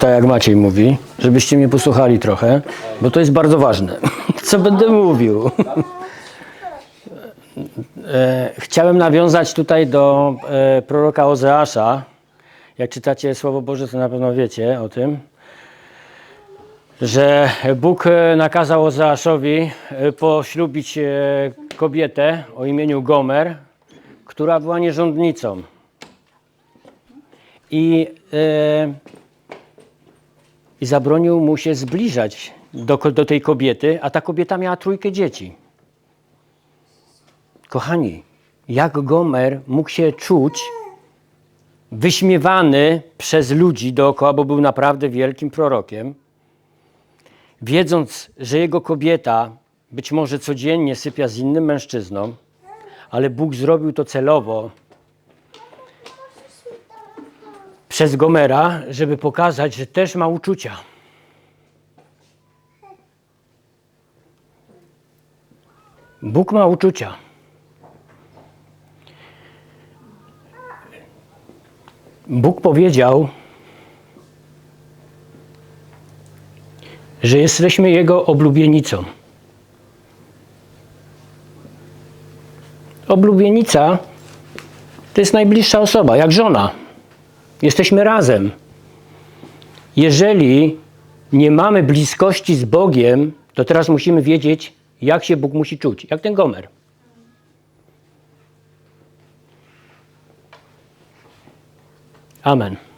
tak jak Maciej mówi, żebyście mnie posłuchali trochę, bo to jest bardzo ważne. Co będę mówił? E, Chciałem nawiązać tutaj do e, proroka Ozeasza. Jak czytacie Słowo Boże, to na pewno wiecie o tym, że Bóg e, nakazał Ozeaszowi poślubić kobietę o imieniu Gomer, która była nierządnicą. I, e, i zabronił mu się zbliżać do, do tej kobiety, a ta kobieta miała trójkę dzieci. Kochani, jak Gomer mógł się czuć wyśmiewany przez ludzi dookoła, bo był naprawdę wielkim prorokiem, wiedząc, że jego kobieta być może codziennie sypia z innym mężczyzną, ale Bóg zrobił to celowo przez Gomera, żeby pokazać, że też ma uczucia. Bóg ma uczucia. Bóg powiedział, że jesteśmy Jego oblubienicą. Oblubienica to jest najbliższa osoba, jak żona. Jesteśmy razem. Jeżeli nie mamy bliskości z Bogiem, to teraz musimy wiedzieć, jak się Bóg musi czuć. Jak ten Gomer. Amen.